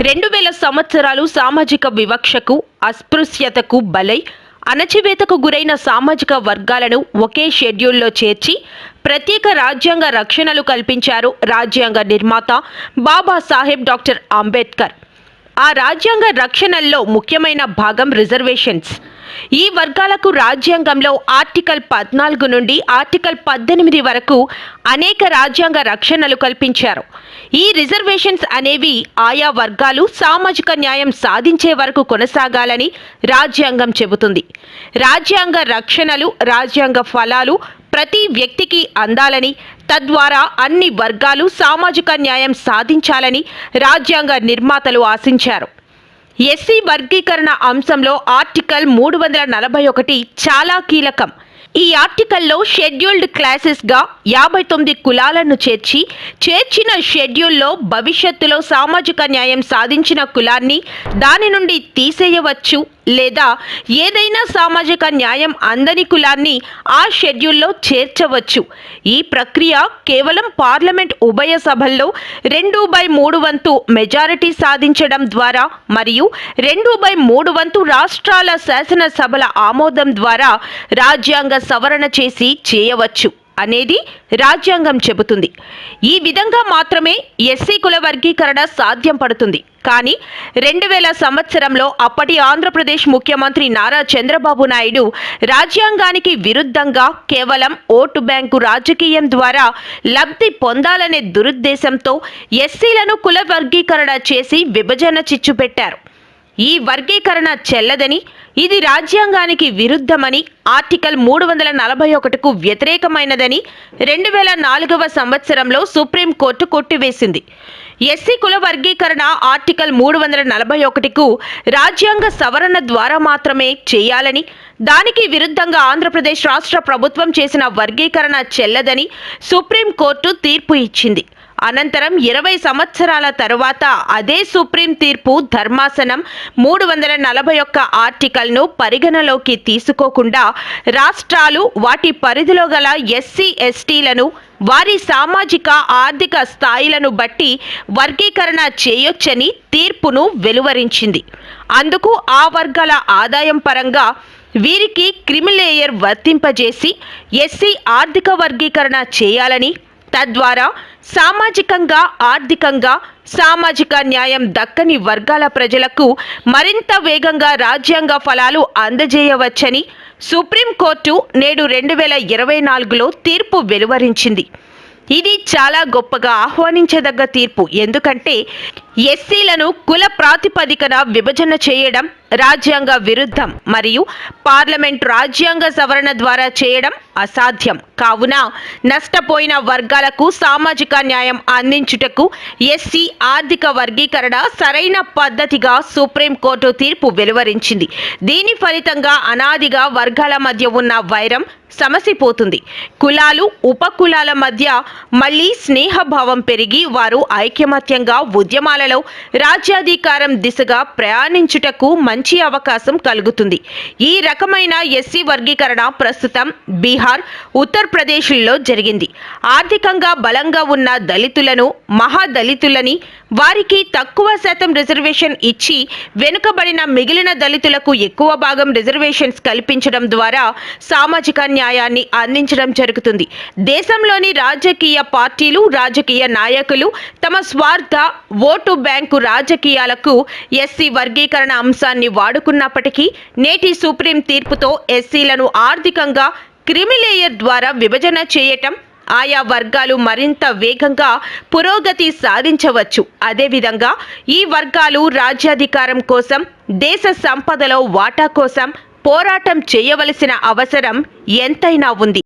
రెండు వేల సంవత్సరాలు సామాజిక వివక్షకు అస్పృశ్యతకు బలై అణచివేతకు గురైన సామాజిక వర్గాలను ఒకే షెడ్యూల్లో చేర్చి ప్రత్యేక రాజ్యాంగ రక్షణలు కల్పించారు రాజ్యాంగ నిర్మాత బాబాసాహెబ్ డాక్టర్ అంబేద్కర్. ఆ రాజ్యాంగ రక్షణల్లో ముఖ్యమైన భాగం రిజర్వేషన్స్. ఈ వర్గాలకు రాజ్యాంగంలో ఆర్టికల్ పద్నాలుగు నుండి ఆర్టికల్ పద్దెనిమిది వరకు అనేక రాజ్యాంగ రక్షణలు కల్పించారు. ఈ రిజర్వేషన్స్ అనేవి ఆయా వర్గాలు సామాజిక న్యాయం సాధించే వరకు కొనసాగాలని రాజ్యాంగం చెబుతుంది. రాజ్యాంగ రక్షణలు రాజ్యాంగ ఫలాలు ప్రతి వ్యక్తికి అందాలని తద్వారా అన్ని వర్గాలు సామాజిక న్యాయం సాధించాలని రాజ్యాంగ నిర్మాతలు ఆశించారు. ఎస్సీ వర్గీకరణ అంశంలో ఆర్టికల్ మూడు వందల నలభై ఒకటి చాలా కీలకం. ఈ ఆర్టికల్లో షెడ్యూల్డ్ క్లాసెస్గా యాభై తొమ్మిది కులాలను చేర్చి చేర్చిన షెడ్యూల్లో భవిష్యత్తులో సామాజిక న్యాయం సాధించిన కులాన్ని దాని నుండి తీసేయవచ్చు లేదా ఏదైనా సామాజిక న్యాయం అందని కులాన్ని ఆ షెడ్యూల్లో చేర్చవచ్చు. ఈ ప్రక్రియ కేవలం పార్లమెంట్ ఉభయ సభల్లో రెండు బై మూడు వంతు మెజారిటీ సాధించడం ద్వారా మరియు రెండు బై మూడు వంతు రాష్ట్రాల శాసనసభల ఆమోదం ద్వారా రాజ్యాంగ సవరణ చేసి చేయవచ్చు. అనేది రాజ్యాంగం చెబుతుంది. ఈ విధంగా మాత్రమే ఎస్సీ కుల వర్గీకరణ సాధ్యం పడుతుంది. కానీ రెండు వేల సంవత్సరంలో అప్పటి ఆంధ్రప్రదేశ్ ముఖ్యమంత్రి నారా చంద్రబాబు నాయుడు రాజ్యాంగానికి విరుద్ధంగా కేవలం ఓటు బ్యాంకు రాజకీయం ద్వారా లబ్ధి పొందాలనే దురుద్దేశంతో ఎస్సీలను కుల వర్గీకరణ చేసి విభజన చిచ్చు పెట్టారు ఈ వర్గీకరణ చెల్లదని ఇది రాజ్యాంగానికి విరుద్ధమని ఆర్టికల్ మూడు వందల నలభై ఒకటికు వ్యతిరేకమైనదని రెండు వేల నాలుగవ సంవత్సరంలో సుప్రీంకోర్టు కొట్టివేసింది. ఎస్సీ కుల వర్గీకరణ ఆర్టికల్ మూడు వందల నలభై ఒకటికు రాజ్యాంగ సవరణ ద్వారా మాత్రమే చేయాలని దానికి విరుద్ధంగా ఆంధ్రప్రదేశ్ రాష్ట్ర ప్రభుత్వం చేసిన వర్గీకరణ చెల్లదని సుప్రీంకోర్టు తీర్పు ఇచ్చింది. అనంతరం ఇరవై సంవత్సరాల తరువాత అదే సుప్రీం తీర్పు ధర్మాసనం మూడు వందల నలభై ఒక్క ఆర్టికల్ను పరిగణలోకి తీసుకోకుండా రాష్ట్రాలు వాటి పరిధిలో గల ఎస్సీ ఎస్టీలను వారి సామాజిక ఆర్థిక స్థాయిలను బట్టి వర్గీకరణ చేయొచ్చని తీర్పును వెలువరించింది. అందుకు ఆ వర్గాల ఆదాయం పరంగా వీరికి క్రిమిలేయర్ వర్తింపజేసి ఎస్సీ ఆర్థిక వర్గీకరణ చేయాలని తద్వారా సామాజికంగా ఆర్థికంగా సామాజిక న్యాయం దక్కని వర్గాల ప్రజలకు మరింత వేగంగా రాజ్యాంగ ఫలాలు అందజేయవచ్చని సుప్రీంకోర్టు నేడు రెండు వేల ఇరవై నాలుగులో తీర్పు వెలువరించింది. ఇది చాలా గొప్పగా ఆహ్వానించదగ్గ తీర్పు. ఎందుకంటే ఎస్సీలను కుల ప్రాతిపదికన విభజన చేయడం రాజ్యాంగ విరుద్ధం మరియు పార్లమెంట్ రాజ్యాంగ సవరణ ద్వారా చేయడం అసాధ్యం. కావున నష్టపోయిన వర్గాలకు సామాజిక న్యాయం అందించుటకు ఎస్సీ ఆర్థిక వర్గీకరణ సరైన పద్ధతిగా సుప్రీంకోర్టు తీర్పు వెలువరించింది. దీని ఫలితంగా అనాదిగా వర్గాల మధ్య ఉన్న వైరం సమసిపోతుంది. కులాలు ఉపకులాల మధ్య మళ్ళీ స్నేహభావం పెరిగి వారు ఐకమత్యంగా ఉద్యమాలలో రాజ్యాధికారం దిశగా ప్రయాణించుటకు మంచి అవకాశం కలుగుతుంది. ఈ రకమైన ఎస్సీ వర్గీకరణ ప్రస్తుతం బీహార్ ఉత్తరప్రదేశ్లో జరిగింది. ఆర్థికంగా బలంగా ఉన్న దళితులను మహాదళితులని వారికి తక్కువ శాతం రిజర్వేషన్ ఇచ్చి వెనుకబడిన మిగిలిన దళితులకు ఎక్కువ భాగం రిజర్వేషన్స్ కల్పించడం ద్వారా సామాజిక న్యాయాన్ని అందించడం జరుగుతుంది. దేశంలోని రాజకీయ పార్టీలు రాజకీయ నాయకులు తమ స్వార్థ ఓటు ఓటు బ్యాంకు రాజకీయాలకు ఎస్సీ వర్గీకరణ అంశాన్ని వాడుకున్నప్పటికీ నేటి సుప్రీం తీర్పుతో ఎస్సీలను ఆర్థికంగా క్రిమిలేయర్ ద్వారా విభజన చేయటం ఆయా వర్గాలు మరింత వేగంగా పురోగతి సాధించవచ్చు. అదేవిధంగా ఈ వర్గాలు రాజ్యాధికారం కోసం దేశ సంపదలో వాటా కోసం పోరాటం చేయవలసిన అవసరం ఎంతైనా ఉంది.